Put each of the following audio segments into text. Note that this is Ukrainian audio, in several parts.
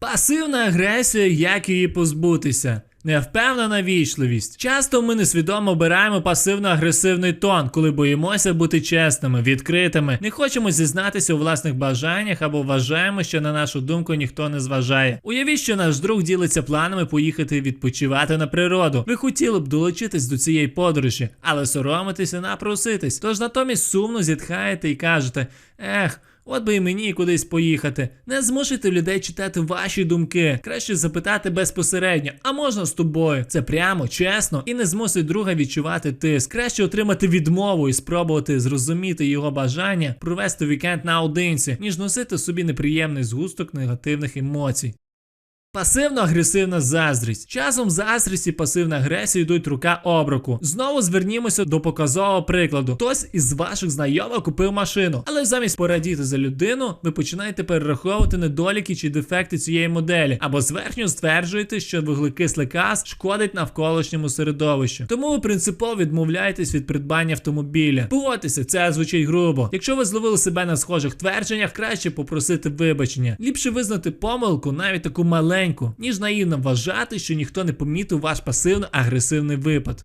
Пасивна агресія, як її позбутися. Невпевнена вічливість. Часто ми несвідомо обираємо пасивно-агресивний тон, коли боїмося бути чесними, відкритими, не хочемо зізнатися у власних бажаннях або вважаємо, що на нашу думку ніхто не зважає. Уявіть, що наш друг ділиться планами поїхати відпочивати на природу. Ви хотіли б долучитись до цієї подорожі, але соромитеся напроситись. Тож натомість сумно зітхаєте і кажете: ех. От би і мені кудись поїхати. Не змушуйте людей читати ваші думки. Краще запитати безпосередньо, а можна з тобою? Це прямо, чесно, і не змусить друга відчувати тиск. Краще отримати відмову і спробувати зрозуміти його бажання, провести вікенд наодинці, ніж носити собі неприємний згусток негативних емоцій. Пасивно-агресивна заздрість. Часом заздрість і пасивна агресія йдуть рука об руку. Знову звернімося до показового прикладу. Хтось із ваших знайомих купив машину, але замість порадіти за людину, ви починаєте перераховувати недоліки чи дефекти цієї моделі, або зверхньо стверджуєте, що вуглекислий газ шкодить навколишньому середовищу. Тому ви принципово відмовляєтесь від придбання автомобіля. Погодьтеся, це звучить грубо. Якщо ви зловили себе на схожих твердженнях, краще попросити вибачення. Ліпше визнати помилку, навіть таку маленьку, ніж наївно вважати, що ніхто не помітив ваш пасивно-агресивний випад.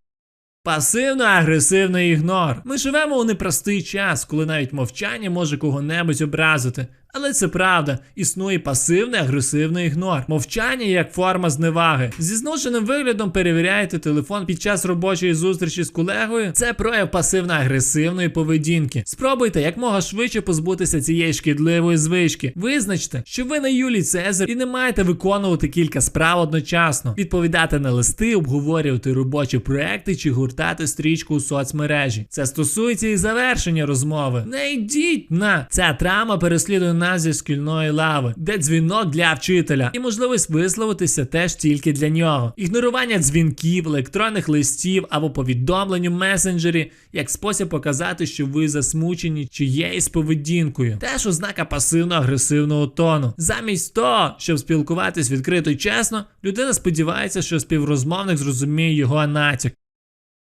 Пасивно-агресивний ігнор. Ми живемо у непростий час, коли навіть мовчання може кого-небудь образити. Але це правда, існує пасивний агресивний ігнор. Мовчання як форма зневаги. Зі зношеним виглядом перевіряєте телефон під час робочої зустрічі з колегою. Це прояв пасивно-агресивної поведінки. Спробуйте якмога швидше позбутися цієї шкідливої звички. Визначте, що ви не Юлій Цезар і не маєте виконувати кілька справ одночасно, відповідати на листи, обговорювати робочі проекти чи гуртати стрічку у соцмережі. Це стосується і завершення розмови. Не йдіть на ця трама переслідує нас зі шкільної лави, де дзвінок для вчителя, і можливість висловитися теж тільки для нього. Ігнорування дзвінків, електронних листів або повідомлень у месенджері як спосіб показати, що ви засмучені чиєюсь поведінкою. Теж ознака пасивно-агресивного тону. Замість того, щоб спілкуватись відкрито і чесно, людина сподівається, що співрозмовник зрозуміє його натяк.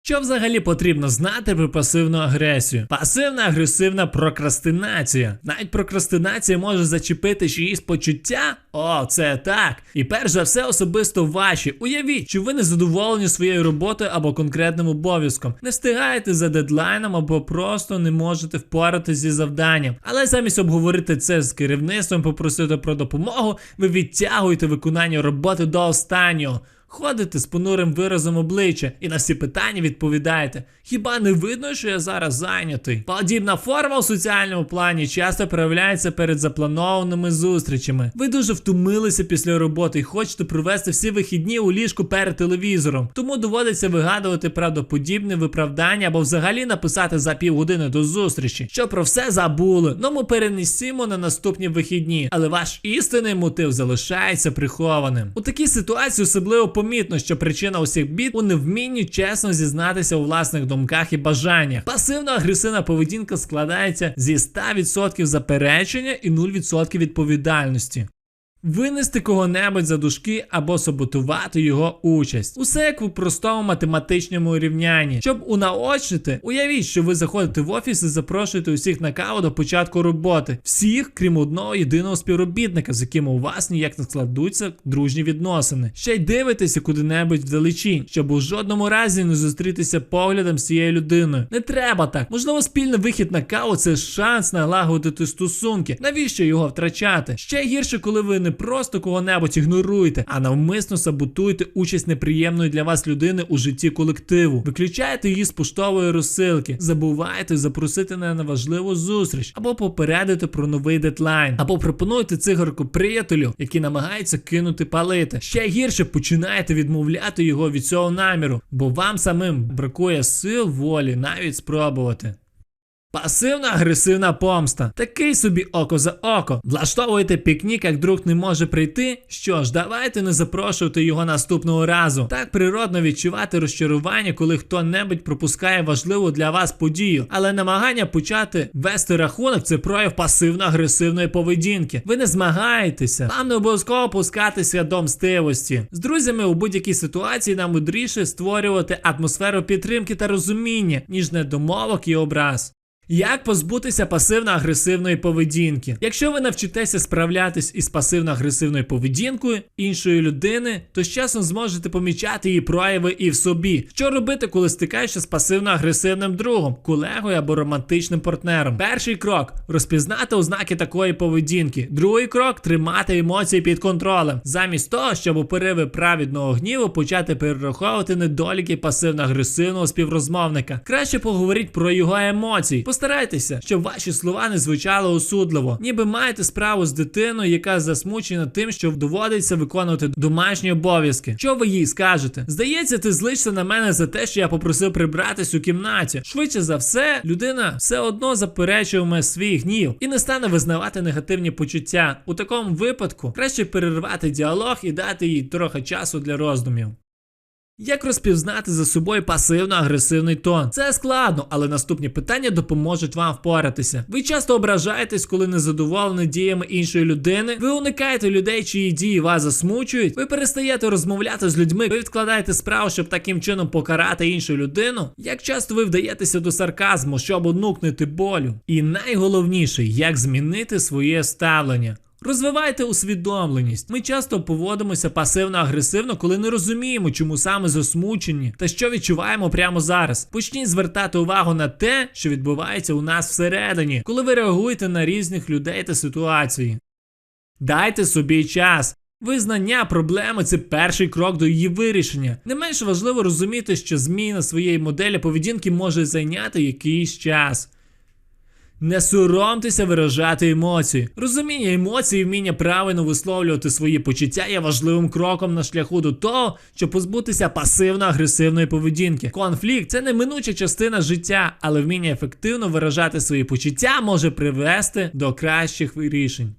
Що взагалі потрібно знати про пасивну агресію? Пасивна агресивна прокрастинація. Навіть прокрастинація може зачепити чиїсь почуття. О, це так. І перш за все особисто ваші. Уявіть, що ви не задоволені своєю роботою або конкретним обов'язком, не встигаєте за дедлайном або просто не можете впоратися зі завданням. Але замість обговорити це з керівництвом, попросити про допомогу, ви відтягуєте виконання роботи до останнього. Ходите з понурим виразом обличчя і на всі питання відповідаєте. Хіба не видно, що я зараз зайнятий? Подібна форма у соціальному плані часто проявляється перед запланованими зустрічами. Ви дуже втомилися після роботи і хочете провести всі вихідні у ліжку перед телевізором. Тому доводиться вигадувати правдоподібне виправдання або взагалі написати за півгодини до зустрічі, що про все забули. Ну ми перенесімо на наступні вихідні, але ваш істинний мотив залишається прихованим. У такій ситуації особливо помітно, що причина усіх бід у невмінні чесно зізнатися у власних думках і бажаннях. Пасивно-агресивна поведінка складається зі 100% заперечення і 0% відповідальності. Винести кого-небудь за дужки або саботувати його участь. Усе як у простому математичному рівнянні. Щоб унаочнити, уявіть, що ви заходите в офіс і запрошуєте усіх на каву до початку роботи. Всіх, крім одного єдиного співробітника, з яким у вас ніяк не складуться дружні відносини. Ще й дивитеся куди-небудь вдалечінь, щоб у жодному разі не зустрітися поглядом з цією людиною. Не треба так. Можливо, спільний вихід на каву це шанс налагодити стосунки. Навіщо його втрачати? Ще гірше, коли ви не просто кого-небудь ігноруєте, а навмисно саботуєте участь неприємної для вас людини у житті колективу. Виключаєте її з поштової розсилки, забуваєте запросити на важливу зустріч, або попередити про новий дедлайн, або пропонуєте цигарку приятелю, який намагається кинути палити. Ще гірше починаєте відмовляти його від цього наміру, бо вам самим бракує сил волі навіть спробувати. Пасивна агресивна помста. Такий собі око за око. Влаштовуєте пікнік, як друг не може прийти. Що ж, давайте не запрошувати його наступного разу. Так природно відчувати розчарування, коли хто-небудь пропускає важливу для вас подію. Але намагання почати вести рахунок це прояв пасивно-агресивної поведінки. Ви не змагаєтеся. Вам не обов'язково пускатися до мстивості. З друзями у будь-якій ситуації нам мудріше створювати атмосферу підтримки та розуміння, ніж недомовок і образ. Як позбутися пасивно-агресивної поведінки? Якщо ви навчитеся справлятись із пасивно-агресивною поведінкою іншої людини, то з часом зможете помічати її прояви і в собі. Що робити, коли стикаєшся з пасивно-агресивним другом, колегою або романтичним партнером? Перший крок розпізнати ознаки такої поведінки. Другий крок тримати емоції під контролем. Замість того, щоб у пориви праведного гніву почати перераховувати недоліки пасивно-агресивного співрозмовника. Краще поговоріть про його емоції. Постарайтеся, щоб ваші слова не звучали осудливо, ніби маєте справу з дитиною, яка засмучена тим, що доводиться виконувати домашні обов'язки. Що ви їй скажете? Здається, ти злишся на мене за те, що я попросив прибратись у кімнаті. Швидше за все, людина все одно заперечуватиме свій гнів і не стане визнавати негативні почуття. У такому випадку краще перервати діалог і дати їй трохи часу для роздумів. Як розпізнати за собою пасивно-агресивний тон? Це складно, але наступні питання допоможуть вам впоратися. Ви часто ображаєтесь, коли не задоволені діями іншої людини. Ви уникаєте людей, чиї дії вас засмучують. Ви перестаєте розмовляти з людьми. Ви відкладаєте справу, щоб таким чином покарати іншу людину. Як часто ви вдаєтеся до сарказму, щоб уникнути болю? І найголовніше, як змінити своє ставлення. Розвивайте усвідомленість. Ми часто поводимося пасивно-агресивно, коли не розуміємо, чому саме засмучені та що відчуваємо прямо зараз. Почніть звертати увагу на те, що відбувається у нас всередині, коли ви реагуєте на різних людей та ситуації. Дайте собі час. Визнання проблеми це перший крок до її вирішення. Не менш важливо розуміти, що зміна своєї моделі поведінки може зайняти якийсь час. Не соромтеся виражати емоції. Розуміння емоцій і вміння правильно висловлювати свої почуття є важливим кроком на шляху до того, щоб позбутися пасивно-агресивної поведінки. Конфлікт це неминуча частина життя, але вміння ефективно виражати свої почуття може привести до кращих рішень.